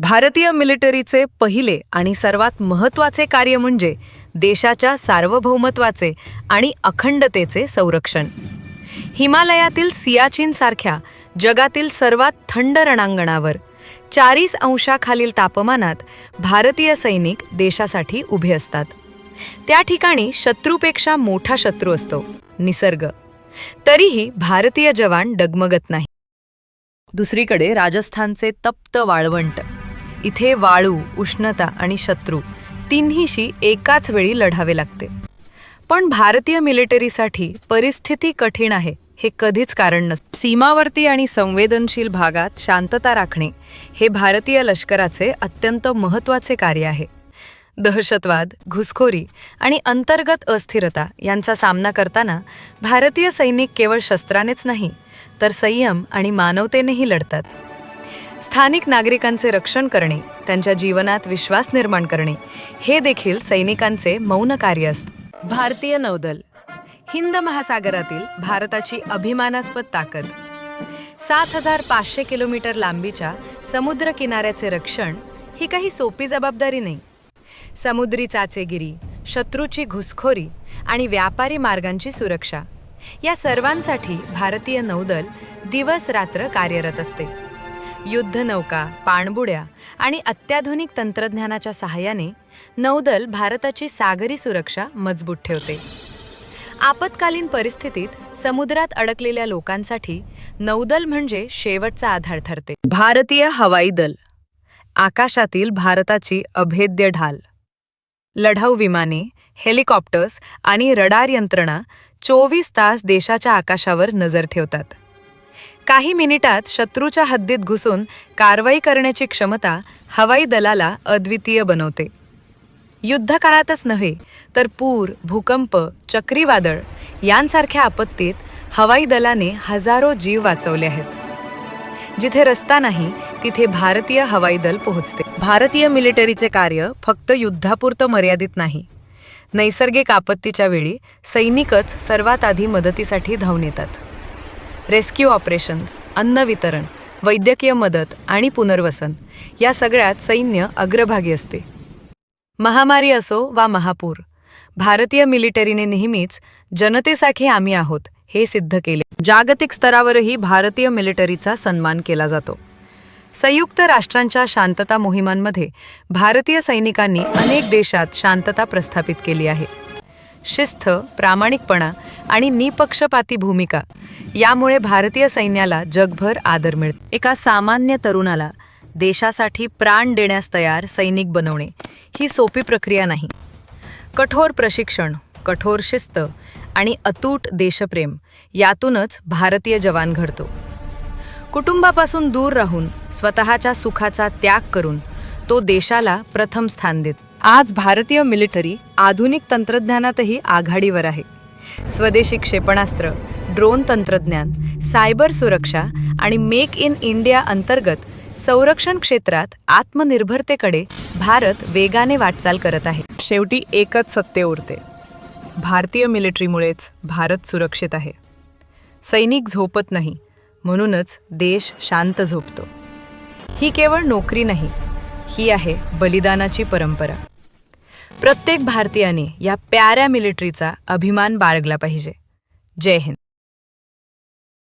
भारतीय मिलिटरीचे पहिले आणि सर्वात महत्त्वाचे कार्य म्हणजे देशाच्या सार्वभौमत्वाचे आणि अखंडतेचे संरक्षण. हिमालयातील सियाचीनसारख्या जगातील सर्वात थंड रणांगणावर चाळीस अंशाखालील तापमानात भारतीय सैनिक देशासाठी उभे असतात. त्या ठिकाणी शत्रूपेक्षा मोठा शत्रू असतो निसर्ग. तरीही भारतीय जवान डगमगत नाही. दुसरीकडे राजस्थानचे तप्त वाळवंट. इथे वाळू उष्णता आणि शत्रू तिन्हीशी एकाच वेळी लढावे लागते. पण भारतीय मिलिटरीसाठी परिस्थिती कठीण आहे हे कधीच कारण नसतं सीमावर्ती आणि संवेदनशील भागात शांतता राखणे हे भारतीय लष्कराचे अत्यंत महत्त्वाचे कार्य आहे. दहशतवाद घुसखोरी आणि अंतर्गत अस्थिरता यांचा सामना करताना भारतीय सैनिक केवळ शस्त्रानेच नाही तर संयम आणि मानवतेनेही लढतात. स्थानिक नागरिकांचे रक्षण करणे त्यांच्या जीवनात विश्वास निर्माण करणे हे देखील सैनिकांचे मौन कार्य असते. भारतीय नौदल हिंद महासागरातील भारताची अभिमानास्पद ताकद. सात हजार पाचशे किलोमीटर लांबीच्या समुद्र किनाऱ्याचे रक्षण ही काही सोपी जबाबदारी नाही. समुद्री चाचेगिरी शत्रूची घुसखोरी आणि व्यापारी मार्गांची सुरक्षा या सर्वांसाठी भारतीय नौदल दिवस रात्र कार्यरत असते. युद्धनौका पाणबुड्या आणि अत्याधुनिक तंत्रज्ञानाच्या सहाय्याने नौदल भारताची सागरी सुरक्षा मजबूत ठेवते. आपत्कालीन परिस्थितीत समुद्रात अडकलेल्या लोकांसाठी नौदल म्हणजे शेवटचा आधार ठरते. भारतीय हवाई दल. आकाशातील भारताची अभेद्य ढाल. लढाऊ विमाने हेलिकॉप्टर्स आणि रडार यंत्रणा चोवीस तास देशाच्या आकाशावर नजर ठेवतात. काही मिनिटात शत्रूच्या हद्दीत घुसून कारवाई करण्याची क्षमता हवाई दलाला अद्वितीय बनवते. युद्धकाळातच नव्हे तर पूर भूकंप चक्रीवादळ यांसारख्या आपत्तीत हवाई दलाने हजारो जीव वाचवले आहेत. जिथे रस्ता नाही तिथे भारतीय हवाई दल पोहोचते. भारतीय मिलिटरीचे कार्य फक्त युद्धापुरतं मर्यादित नाही. नैसर्गिक आपत्तीच्या वेळी सैनिकच सर्वात आधी मदतीसाठी धावून येतात. रेस्क्यू ऑपरेशन्स अन्न वितरण वैद्यकीय मदत आणि पुनर्वसन या सगळ्यात सैन्य अग्रभागी असते. महामारी असो वा महापूर भारतीय मिलिटरीने नेहमीच जनतेसाठी आम्ही आहोत हे सिद्ध केले. जागतिक स्तरावरही भारतीय मिलिटरीचा सन्मान केला जातो. संयुक्त राष्ट्रांच्या शांतता मोहिमांमध्ये भारतीय सैनिकांनी अनेक देशात शांतता प्रस्थापित केली आहे. शिस्त प्रामाणिकपणा आणि निपक्षपाती भूमिका. यामुळे भारतीय सैन्याला जगभर आदर मिळतो. एका सामान्य तरुणाला देशासाठी प्राण देण्यास तयार सैनिक बनवणे ही सोपी प्रक्रिया नाही. कठोर प्रशिक्षण कठोर शिस्त आणि अतूट देशप्रेम यातूनच भारतीय जवान घडतो. कुटुंबापासून दूर राहून स्वतःच्या सुखाचा त्याग करून तो देशाला प्रथम स्थान देत. आज भारतीय मिलिटरी आधुनिक तंत्रज्ञानातही आघाडीवर आहे. स्वदेशी क्षेपणास्त्र ड्रोन तंत्रज्ञान सायबर सुरक्षा आणि मेक इन इंडिया अंतर्गत संरक्षण क्षेत्रात आत्मनिर्भरतेकडे भारत वेगाने वाटचाल करत आहे. शेवटी एकच सत्य उरते. भारतीय मिलिटरीमुळेच भारत सुरक्षित आहे. सैनिक झोपत नाही म्हणूनच देश शांत झोपतो. ही केवळ नोकरी नाही ही आहे बलिदानाची परंपरा. प्रत्येक भारतीयाने या प्याऱ्या मिलिटरीचा अभिमान बाळगला पाहिजे. जय हिंद.